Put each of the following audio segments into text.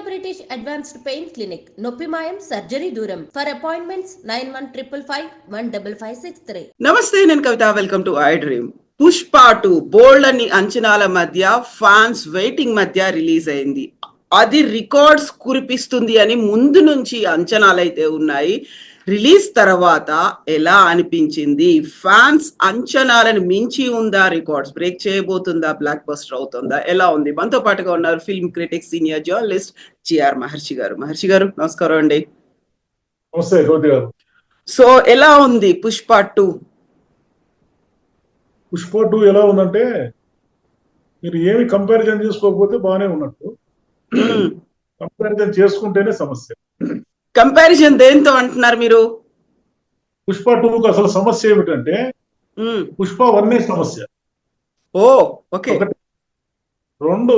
Indo British advanced pain clinic నొప్పి మాయం surgery దూరం. For appointments nine one triple five one double five six three నమస్తే నేను Kavitha. Welcome to I dream Pushpa two bold అని అంచనాల మధ్య fans waiting మధ్య రిలీజ్ అయింది. అది రికార్డ్స్ కురిపిస్తుంది అని ముందు నుంచి అంచనాలు అయితే ఉన్నాయి. రిలీజ్ తర్వాత ఎలా అనిపించింది? ఫ్యాన్స్ అంచనాలను మించి ఉందా? రికార్డ్స్ బ్రేక్ చేయబోతుందా? బ్లాక్ బస్టర్ అవుతుందా? ఎలా ఉంది? మనతో పాటుగా ఉన్నారు film critic senior journalist G R Maharshi garu. Maharshi garu నమస్కారం అండి. సో ఎలా ఉంది పుష్ప టూ? పుష్ప టూ ఎలా ఉందంటే మీరు ఏమి కంపారిజన్ చేసుకోకపోతే బాగానే ఉన్నట్టు. కంపారిజన్ చేసుకుంటేనే సమస్య. కంపారిజన్ దేంతో అంటున్నారు మీరు పుష్ప టూకి అసలు సమస్య ఏమిటంటే. పుష్ప వన్నే సమస్య ఓ ఓకే రెండు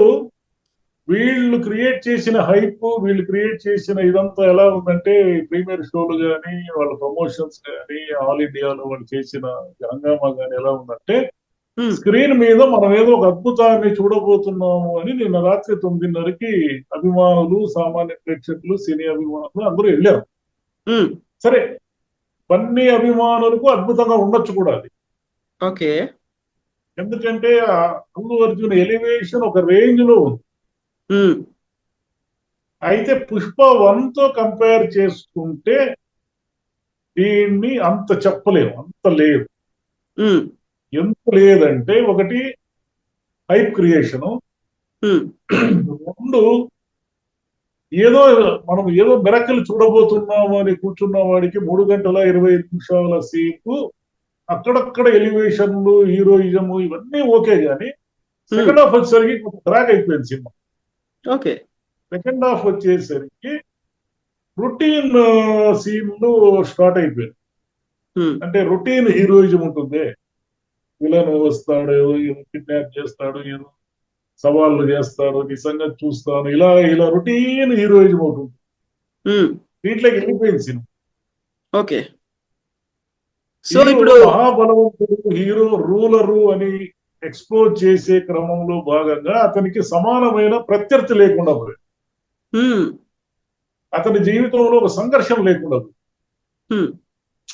వీళ్ళు క్రియేట్ చేసిన హైప్ వీళ్ళు క్రియేట్ చేసిన ఇదంతా ఎలా ఉందంటే ప్రీమియర్ షోలు కానీ వాళ్ళ ప్రమోషన్స్ కానీ ఆల్ ఇండియాలో వాళ్ళు చేసిన హంగామా కానీ ఎలా ఉందంటే. స్క్రీన్ మీద మనం ఏదో ఒక అద్భుతాన్ని చూడబోతున్నాము అని నిన్న రాత్రి తొమ్మిదిన్నరకి అభిమానులు సామాన్య ప్రేక్షకులు సినీ అభిమానులు అందరూ వెళ్ళారు. సరే అన్ని అభిమానులకు అద్భుతంగా ఉండొచ్చు కూడా అది. ఓకే. ఎందుకంటే అల్లు అర్జున్ ఎలివేషన్ ఒక రేంజ్లో ఉంది. అయితే పుష్ప వన్తో కంపేర్ చేసుకుంటే దీన్ని అంత చెప్పలేము అంత లేదు. ఎంత లేదంటే ఒకటి హైప్ క్రియేషను. రెండు ఏదో మనం ఏదో మెరకలు చూడబోతున్నాము అని కూర్చున్న వాడికి మూడు గంటల ఇరవై ఐదు నిమిషాల సేపు అక్కడక్కడ ఎలివేషన్లు హీరోయిజం ఇవన్నీ ఓకే కానీ సెకండ్ హాఫ్ వచ్చేసరికి ట్రాక్ అయిపోయింది సినిమా. ఓకే. సెకండ్ హాఫ్ వచ్చేసరికి రొటీన్ సీన్లు స్టార్ట్ అయిపోయింది. అంటే రొటీన్ హీరోయిజం ఉంటుంది. విలన్ వస్తాడు ఏదో కిడ్నాప్ చేస్తాడు ఏదో సవాళ్ళు చేస్తాడు నీ సంగతి చూస్తాను ఇలా ఇలా రొటీన్ హీరోయిజం ఒకటి మ్మ్. దీంట్లోకి వెళ్ళిపోయింది సినిమా ఓకే సో హీరో ఇప్పుడు మహాబలవంతుడు హీరో రూలరు అని ఎక్స్ప్లోర్ చేసే క్రమంలో భాగంగా అతనికి సమానమైన ప్రత్యర్థి లేకుండా పోయింది మ్మ్. అతని జీవితంలో ఒక సంఘర్షణ లేకుండా పోయింది.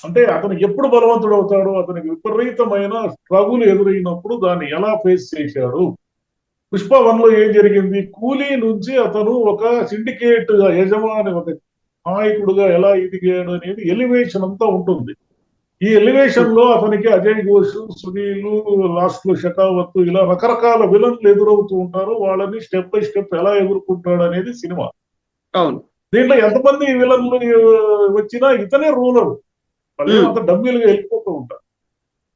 అంటే అతను ఎప్పుడు బలవంతుడు అవుతాడు అతనికి విపరీతమైన స్ట్రగుల్ ఎదురైనప్పుడు దాన్ని ఎలా ఫేస్ చేశాడు? పుష్ప వన్లో ఏం జరిగింది? కూలీ నుంచి అతను ఒక సిండికేట్ యజమాని ఒక నాయకుడుగా ఎలా ఎదిగాడు అనేది ఎలివేషన్ అంతా ఉంటుంది. ఈ ఎలివేషన్లో అతనికి అజయ్ ఘోష్ సునీల్ లాస్ట్లో షకావత్ ఇలా రకరకాల విలన్లు ఎదురవుతూ ఉంటారు. వాళ్ళని స్టెప్ బై స్టెప్ ఎలా ఎదుర్కొంటాడు అనేది సినిమా. అవును. దీంట్లో ఎంతమంది విలన్లు వచ్చినా ఇతనే రూలర్ Hmm. అంత డమ్మీలుగా వెళ్ళిపోతూ ఉంటారు.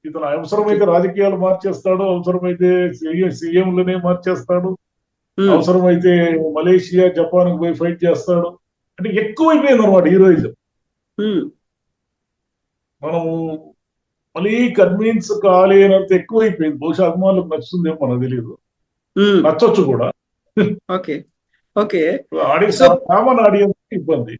ఇతను అవసరమైతే రాజకీయాలు మార్చేస్తాడు అవసరమైతే సీఎంలనే మార్చేస్తాడు. అవసరమైతే మలేషియా జపాన్ పోయి ఫైట్ చేస్తాడు. అంటే ఎక్కువైపోయింది అనమాట హీరోయిజం. మనం మళ్ళీ కన్విన్స్ కాలేనంత ఎక్కువైపోయింది. బహుశా అభిమానులకు నచ్చుతుందేమో మనకు తెలియదు. నచ్చొచ్చు కూడా. Okay. Okay. Audience common audience ఇబ్బంది.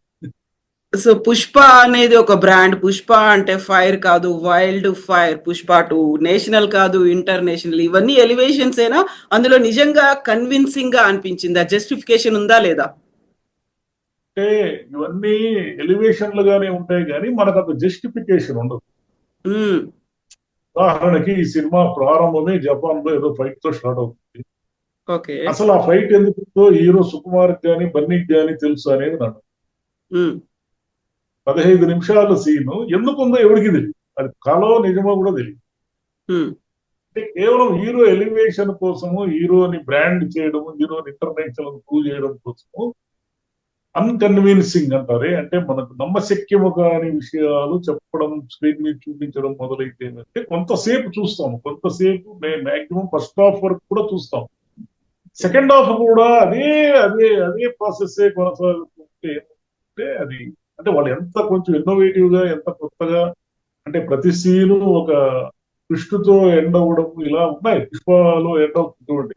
సో పుష్ప అనేది ఒక బ్రాండ్. పుష్ప అంటే ఫైర్ కాదు wild fire. Pushpa two national కాదు ఇంటర్నేషనల్. ఇవన్నీ ఎలివేషన్స్ అయినా అందులో నిజంగా కన్విన్సింగ్గా అనిపించిందా? జస్టిఫికేషన్ ఉందా లేదా? అంటే ఇవన్నీ ఎలివేషన్లుగానే ఉంటాయి కానీ మనకు అంత జస్టిఫికేషన్ ఉండదు. ఉదాహరణకి ఈ సినిమా ప్రారంభమే జపాన్లో ఏదో ఫైట్తో స్టార్ట్ అవుతుంది. ఓకే. అసలు ఆ ఫైట్ ఎందుకు హీరో సుకుమార్ గాని బన్నీకి గాని తెలుసు అనేది మ్మ్. పదహైదు నిమిషాల సీన్. ఎందుకుందో ఎవరికి తెలియదు అది కలో నిజమో కూడా తెలియదు. అంటే కేవలం హీరో ఎలివేషన్ కోసము హీరోని బ్రాండ్ చేయడము హీరోని ఇంటర్నేషనల్ ప్రూవ్ చేయడం కోసము అన్కన్విన్సింగ్ అంటారే. అంటే మనకు నమ్మశక్యము కాని విషయాలు చెప్పడం స్క్రీన్ మీద చూపించడం మొదలైతే అంటే కొంతసేపు చూస్తాము. కొంతసేపు మేము మాక్సిమం ఫస్ట్ హాఫ్ వరకు కూడా చూస్తాం సెకండ్ హాఫ్ కూడా అదే అదే అదే ప్రాసెస్ కొనసాగుతుంటే అది అంటే వాళ్ళు ఎంత కొంచెం ఇన్నోవేటివ్గా ఎంత కొత్తగా అంటే ప్రతి సీను ఒక దృష్టితో ఎండ్ అవ్వడం ఇలా ఉన్నాయి. పుష్పలో ఎండ్ అవుతుంది చూడండి.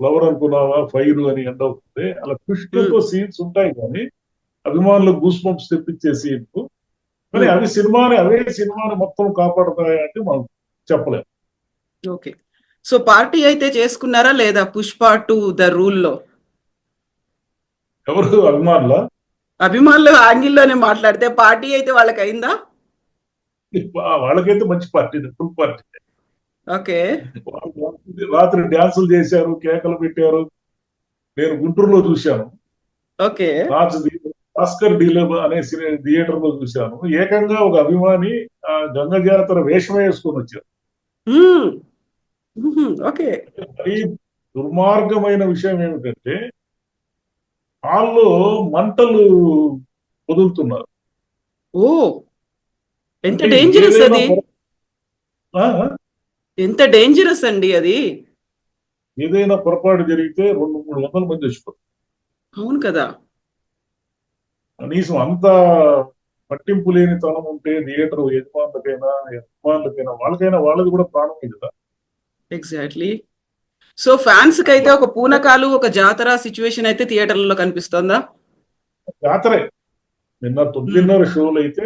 ఫ్లవర్ అనుకున్నావా? ఫైర్ అని ఎండ్ అవుతుంది. అలా దృష్టితో సీన్స్ ఉంటాయి కానీ అభిమానులకు గూస్ పంప్స్ తెప్పించే సీన్స్ కానీ అవి సినిమాని అవే సినిమాని మొత్తం కాపాడుతాయంటే మనం చెప్పలేం. ఓకే. సో పార్టీ అయితే చేసుకున్నారా లేదా పుష్ప టూ ద రూల్లో ఎవరు? అభిమానుల? అభిమానులు యాంగిల్లోనే మాట్లాడితే పార్టీ అయితే వాళ్ళకి అయిందా వాళ్ళకైతే మంచి పార్టీ ఫుల్ పార్టీ. ఓకే. రాత్రి డ్యాన్సులు చేశారు కేకలు పెట్టారు. నేను గుంటూరులో చూశాను. ఓకే. రాజ్ భాస్కర్ డీలర్ అనే థియేటర్లో చూశాను. ఏకంగా ఒక అభిమాని ఆ గంగ జాతర వేషం వేసుకొని వచ్చారు. ఓకే. దుర్మార్గమైన విషయం ఏమిటంటే హాల్లో మంటలు వదులుతున్నారు. ఓ ఎంత డేంజరస్ అది? ఎంత డేంజరస్ అండి అది? ఏదైనా పొరపాటు జరిగితే రెండు మూడు వందల మంది చచ్చిపోతారు. అవును కదా. కనీసం అంత పట్టింపు లేని తనం ఉంటే థియేటర్ యజమానులకైనా యజమానులకైనా వాళ్ళకైనా వాళ్ళది కూడా ప్రాణమే కదా. ఎగ్జాక్ట్లీ సో ఫ్యాన్స్కి అయితే ఒక పూనకాలు ఒక జాతర సిచ్యువేషన్ అయితే థియేటర్లలో కనిపిస్తోందా? జాతరే. నిన్న తొమ్మిదిన్నర షోలు అయితే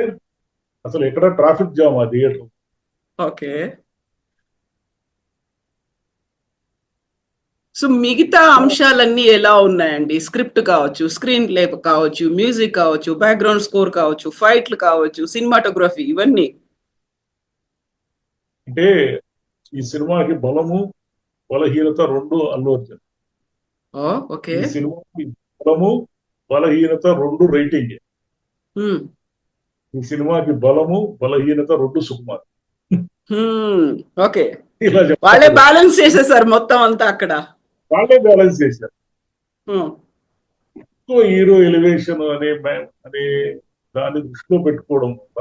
అసలు ఎక్కడ ట్రాఫిక్ జామ్ ఆ థియేటర్. ఓకే. సో మిగతా అంశాలన్నీ ఎలా ఉన్నాయండి? స్క్రిప్ట్ కావచ్చు స్క్రీన్ ప్లే కావచ్చు మ్యూజిక్ కావచ్చు బ్యాక్గ్రౌండ్ స్కోర్ కావచ్చు ఫైట్లు కావచ్చు సినిమాటోగ్రఫీ ఇవన్నీ. అంటే ఈ సినిమాకి బలము బలహీనత రెండు అల్లు అర్జున్ ఓకే సినిమాకి బలము బలహీనత రెండు రైటింగ్. ఈ సినిమాకి బలము బలహీనత రెండు సుకుమార్. ఓకే వాళ్ళే బ్యాలెన్స్ చేసేసారు మొత్తం అంతా అక్కడ వాళ్ళే బ్యాలెన్స్ చేశారు. ఎక్కువ హీరో ఎలివేషన్ అనే అనే దాన్ని దృష్టిలో పెట్టుకోవడం వల్ల.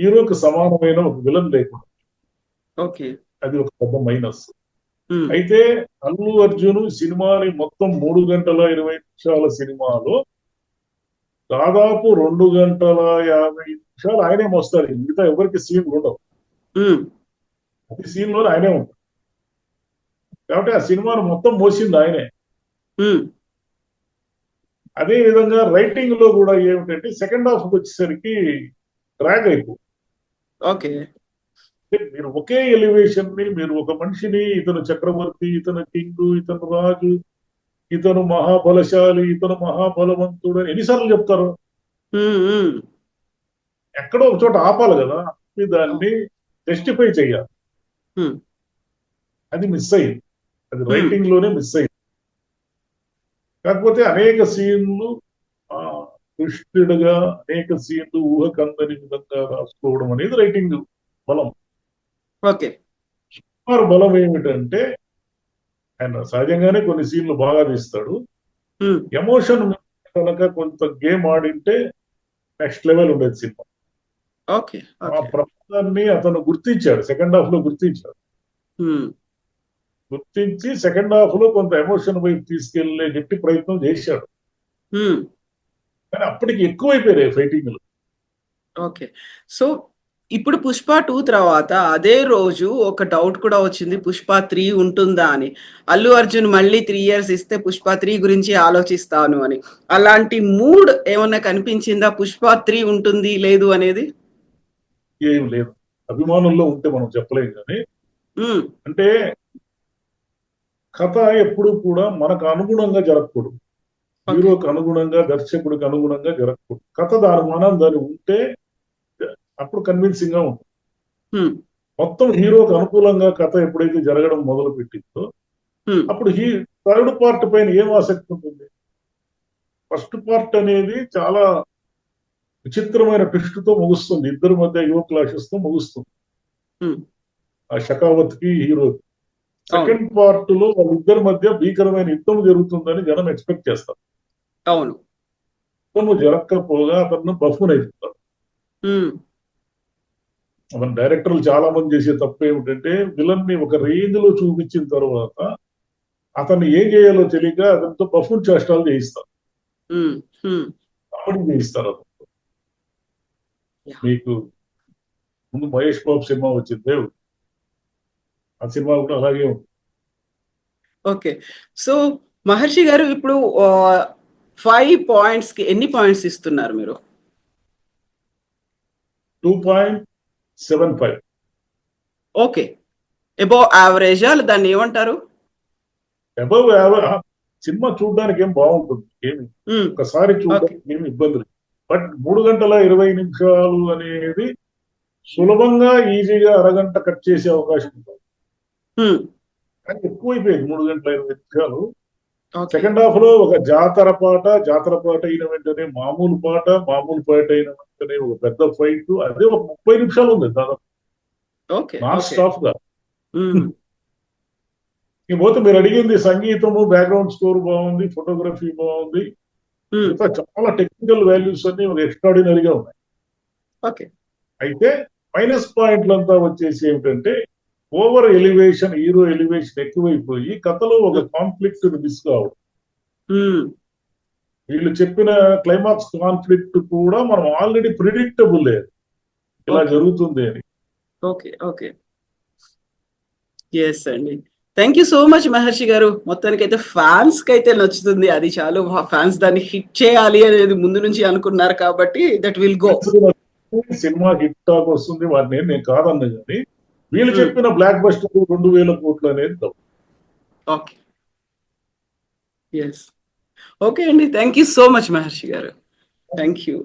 హీరోకి సమానమైన ఒక విలన్ లేకుండా ఓకే అది ఒక పెద్ద మైనస్. అయితే అల్లు అర్జున్ సినిమాని మొత్తం మూడు గంటల ఇరవై నిమిషాల సినిమాలో దాదాపు రెండు గంటల యాభై నిమిషాలు ఆయనే మోస్తారు. మిగతా ఎవరికి సీన్ ఉండవు. ప్రతి సీన్లో ఆయనే ఉంటారు కాబట్టి ఆ సినిమాను మొత్తం మోసింది ఆయనే. అదే విధంగా రైటింగ్లో కూడా ఏమిటంటే సెకండ్ హాఫ్ వచ్చేసరికి డ్రాగ్ అయిపో ఓకే. మీరు ఒకే ఎలివేషన్ని మీరు ఒక మనిషిని ఇతను చక్రవర్తి ఇతను కింగ్ ఇతను రాజు ఇతను మహాబలశాలి ఇతను మహాబలవంతుడు అని ఎన్నిసార్లు చెప్తారు. ఎక్కడో ఒక చోట ఆపాలి కదా దాన్ని జస్టిఫై చెయ్యాలి. అది మిస్ అయ్యింది. అది రైటింగ్లోనే మిస్ అయ్యింది. కాకపోతే అనేక సీన్లు ఆ ట్విస్టెడ్గా అనేక సీన్లు ఊహకందని విధంగా రాసుకోవడం అనేది రైటింగ్ బలం. ఓకే. సుకుమార్ బలం ఏమిటంటే ఆయన సహజంగానే కొన్ని సీన్లు బాగా తీస్తాడు. ఎమోషన్ కనుక కొంత గేమ్ ఆడింటే నెక్స్ట్ లెవెల్ ఉండేది సినిమా. ఓకే ఆ ప్రమాదాన్ని అతను గుర్తించాడు సెకండ్ హాఫ్లో గుర్తించాడు. గుర్తించి సెకండ్ హాఫ్లో కొంత ఎమోషన్ వైపు తీసుకెళ్ళే గట్టి ప్రయత్నం చేశాడు. కానీ అప్పటికి ఎక్కువైపోయాయి ఫైటింగ్లు. ఓకే. సో ఇప్పుడు పుష్ప టూ తర్వాత అదే రోజు ఒక డౌట్ కూడా వచ్చింది పుష్ప త్రీ ఉంటుందా అని. అల్లు అర్జున్ మళ్ళీ త్రీ ఇయర్స్ ఇస్తే పుష్ప త్రీ గురించి ఆలోచిస్తాను అని. అలాంటి మూడ్ ఏమన్నా కనిపించిందా? పుష్ప త్రీ ఉంటుంది లేదు అనేది? ఏం లేదు. అభిమానుల్లో ఉంటే మనం చెప్పలేం కానీ అంటే కథ ఎప్పుడు కూడా మనకు అనుగుణంగా జరగకూడదు. హీరోకి అనుగుణంగా దర్శకుడికి అనుగుణంగా జరగకూడదు. కథ దాని మనం దాని ఉంటే అప్పుడు కన్విన్సింగ్గా ఉంటుంది. మొత్తం హీరోకి అనుకూలంగా కథ ఎప్పుడైతే జరగడం మొదలు పెట్టిందో అప్పుడు హీ థర్డ్ పార్ట్ పైన ఏం ఆసక్తి ఉంటుంది? ఫస్ట్ పార్ట్ అనేది చాలా విచిత్రమైన ట్విస్ట్తో ముగుస్తుంది. ఇద్దరి మధ్య యువ క్లాషెస్తో ముగుస్తుంది. ఆ షకావత్కి హీరో సెకండ్ పార్ట్లో వాళ్ళిద్దరి మధ్య భీకరమైన యుద్ధం జరుగుతుందని జనం ఎక్స్పెక్ట్ చేస్తారు. అవును. యుద్ధము జరగకపోగా అతను బఫూన్ అయిపోతాడు ఉమ్, మన డైరెక్టర్లు చాలా మంది చేసే తప్పు ఏమిటంటే విలన్ని ఒక రేంజ్లో చూపించిన తర్వాత అతన్ని ఏం చేయాలో తెలియక అతనితో బఫూన్ చేష్టాలు చేయిస్తారు. కామెడీ చేయిస్తారు అతను. మీకు ముందు మహేష్ బాబు సినిమా వచ్చింది ఆ సినిమా కూడా అలాగే ఉంది ఓకే. సో మహర్షి గారు ఇప్పుడు ఫైవ్ పాయింట్స్కి ఎన్ని పాయింట్స్ ఇస్తున్నారు మీరు? Two point seven five okay above యావరేజా దాన్ని ఏమంటారు? అబౌవ్ సినిమా చూడడానికి ఏం బాగుంటుంది ఏమి? ఉమ్, ఒకసారి చూడడానికి ఏమి ఇబ్బంది లేదు. బట్ మూడు గంటల ఇరవై నిమిషాలు అనేది సులభంగా ఈజీగా అరగంట కట్ చేసే అవకాశం ఉంటుంది. ఉమ్, కానీ ఎక్కువైపోయింది మూడు గంటల ఇరవై నిమిషాలు. సెకండ్ హాఫ్లో ఒక జాతర పాట జాతర పాట అయిన వెంటనే మామూలు పాట మామూలు పాట అయిన వెంటనే ఒక పెద్ద ఫైట్ అదే ఒక ముప్పై నిమిషాలు ఉంది దాదాపు. స్టాప్గా. ఉమ్, ఇకపోతే మీరు అడిగింది సంగీతము బ్యాక్గ్రౌండ్ స్కోర్ బాగుంది ఫోటోగ్రఫీ బాగుంది. ఇంకా చాలా టెక్నికల్ వాల్యూస్ అన్ని ఒక ఎక్స్ట్రాడినరీగా ఉన్నాయి. ఓకే అయితే మైనస్ పాయింట్లంతా వచ్చేసి ఏమిటంటే ఓవర్ ఎలివేషన్ హీరో ఎలివేషన్ ఎక్కువైపోయి కథలో ఒక కాన్ఫ్లిక్ట్ మిస్ కావడం వీళ్ళు చెప్పిన క్లైమాక్స్ కాన్ఫ్లిక్ట్ కూడా మనం ఆల్రెడీ ప్రిడిక్టబుల్ లేదు ఇలా. జరుగుతుంది అని. Okay okay. ఎస్ అండి. Thank you so much Maharshi గారు. మొత్తానికి అయితే ఫ్యాన్స్కి అయితే నచ్చుతుంది. అది చాలు. ఫ్యాన్స్ దాన్ని హిట్ చేయాలి అనేది ముందు నుంచి అనుకున్నారు కాబట్టి that will go cinema hit talk వస్తుంది. వాటిని నేను కాదన్నా కానీ వీళ్ళు Hmm. చెప్పిన బ్లాక్ బస్టర్ రెండు వేల కోట్లు అనేది తప్పు. ఓకే ఎస్ ఓకే అండి thank you so much Maharshi గారు. Thank you